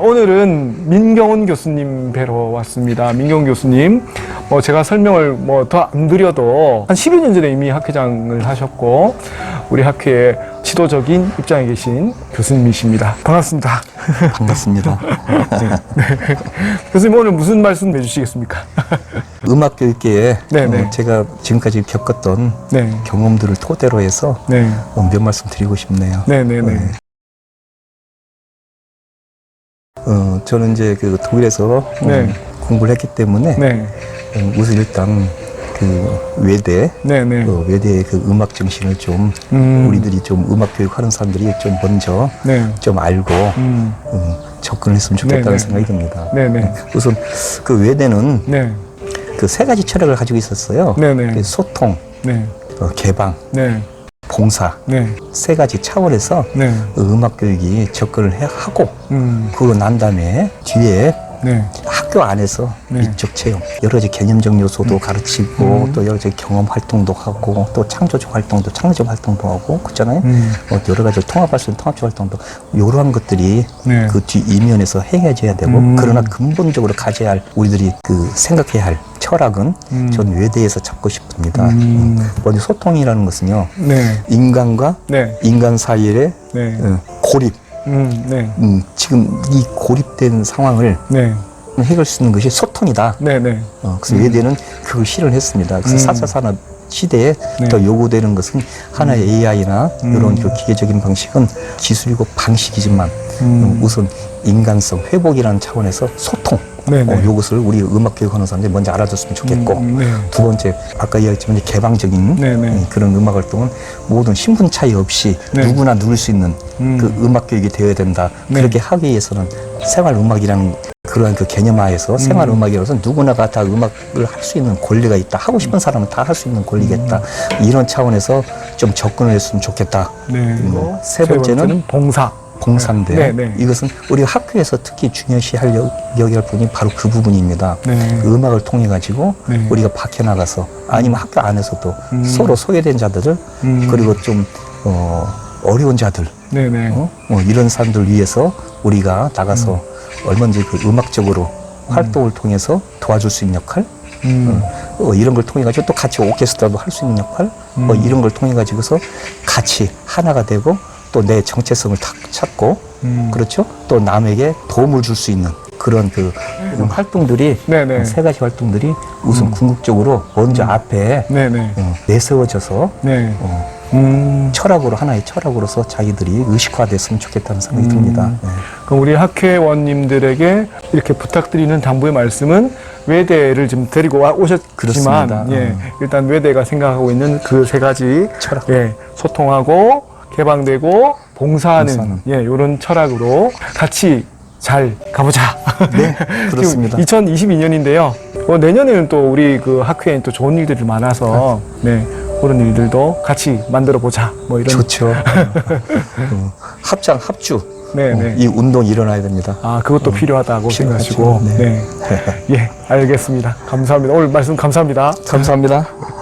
오늘은 민경훈 교수님 뵈러 왔습니다. 민경훈 교수님, 뭐 제가 설명을 뭐 더 안 드려도 한 10여 년 전에 이미 학회장을 하셨고 우리 학회의 지도적인 입장에 계신 교수님이십니다. 반갑습니다. 반갑습니다. 교수님 오늘 무슨 말씀 해주시겠습니까? 음악 교육계에 네네. 어, 제가 지금까지 겪었던 네, 경험들을 토대로 해서 네, 어, 몇 말씀 드리고 싶네요. 네, 네, 네. 어, 저는 이제 그 독일에서 어, 네. 공부를 했기 때문에 네, 어, 우선 일단 그 외대 네, 네. 그 외대의 그 음악 정신을 좀 음, 우리들이 좀 음악 교육하는 사람들이 좀 먼저 네, 좀 알고 음, 음, 접근했으면 좋겠다는 네 네. 생각이 듭니다. 네, 네, 우선 그 외대는 네, 그 세 가지 철학을 가지고 있었어요. 네, 네, 그 소통, 네, 어, 개방, 네, 봉사 네, 세 가지 차원에서 네, 음악 교육이 접근을 해 하고 음, 그러고 난 다음에 뒤에 네, 학교 안에서 네. 미적 체험 여러 가지 개념적 요소도 가르치고 음. 또 여러 가지 경험 활동도 하고 또 창조적 활동도 창조적 활동도 하고 그렇잖아요. 음, 어, 여러 가지 통합할 수 있는 통합적 활동도 이러한 것들이 네. 그뒤 이면에서 행해져야 되고 음. 그러나 근본적으로 가져야 할 우리들이 그 생각해야 할 철학은 음. 전 외대에서 잡고 싶습니다. 음. 먼저 소통이라는 것은요 네, 인간과 네, 인간 사이의 네, 어, 고립 음, 네, 음, 지금 이 고립된 상황을 네, 해결할 수 있는 것이 소통이다. 네, 네, 어, 그래서 외대는 그걸 실현했습니다. 그래서 음. 사4 산업 시대에 네. 더 요구되는 것은 하나의 AI나 음. 이런 그 기계적인 방식은 기술이고 방식이지만 음. 음, 우선 인간성 회복이라는 차원에서 소통. 어, 요것을 우리 음악 교육하는 사람들이 먼저 알아줬으면 좋겠고 음, 네. 두 번째 아까 이야기했지만 개방적인 네, 네. 음, 그런 음악 활동은 모든 신분 차이 없이 네. 누구나 누릴 수 있는 음. 그 음악 교육이 되어야 된다. 네. 그렇게 하기 위해서는 생활 음악이라는 그러한 그 개념하에서 생활 음악이라서 누구나가 다 음악을 할 수 있는 권리가 있다. 하고 싶은 사람은 다 할 수 있는 권리겠다. 이런 차원에서 좀 접근을 했으면 좋겠다. 네. 음, 세 번째는 봉사. 봉사 인데 네, 네. 이것은 우리가 학교에서 특히 중요시할 여- 여겨야 할 부분이 바로 그 부분입니다. 네. 그 음악을 통해 가지고 네. 우리가 밖에 나가서 아니면 학교 안에서도 음. 서로 소외된 자들을 음. 그리고 좀 어, 어려운 자들 네, 네. 어? 어, 이런 사람들 위해서 우리가 나가서 얼마든지 그 음악적으로 활동을 통해서 도와줄 수 있는 역할 음. 어, 이런 걸 통해 가지고 또 같이 오케스트라도 할 수 있는 역할 어, 음. 이런 걸 통해 가지고서 같이 하나가 되고 또 내 정체성을 탁 찾고 음. 그렇죠 또 남에게 도움을 줄 수 있는 그런 그 음, 활동들이 네네. 음. 어, 세 가지 활동들이 우선 궁극적으로 먼저 앞에 네, 네. 어, 내세워져서 네. 어, 음. 철학으로 하나의 철학으로서 자기들이 의식화됐으면 좋겠다는 생각이 듭니다. 네. 그럼 우리 학회원님들에게 이렇게 부탁드리는 당부의 말씀은 외대를 좀 데리고 와 오셨지만 그렇습니다. 예, 어. 일단 외대가 생각하고 있는 그 세 가지 철학. 예, 소통하고 개방되고 봉사하는 봉사하는. 예, 요런 철학으로 같이 잘 가보자. 네, 그렇습니다. 2022년인데요. 어, 내년에는 또 우리 그 학회에 또 좋은 일들이 많아서 네, 그런 일들도 같이 만들어 보자. 뭐 이런 좋죠. 어, 합장, 합주. 네, 어, 네. 이 운동이 일어나야 됩니다. 아, 그것도 필요하다고 필요하죠. 생각하시고. 네. 네. 예, 알겠습니다. 감사합니다. 오늘 말씀 감사합니다. 감사합니다.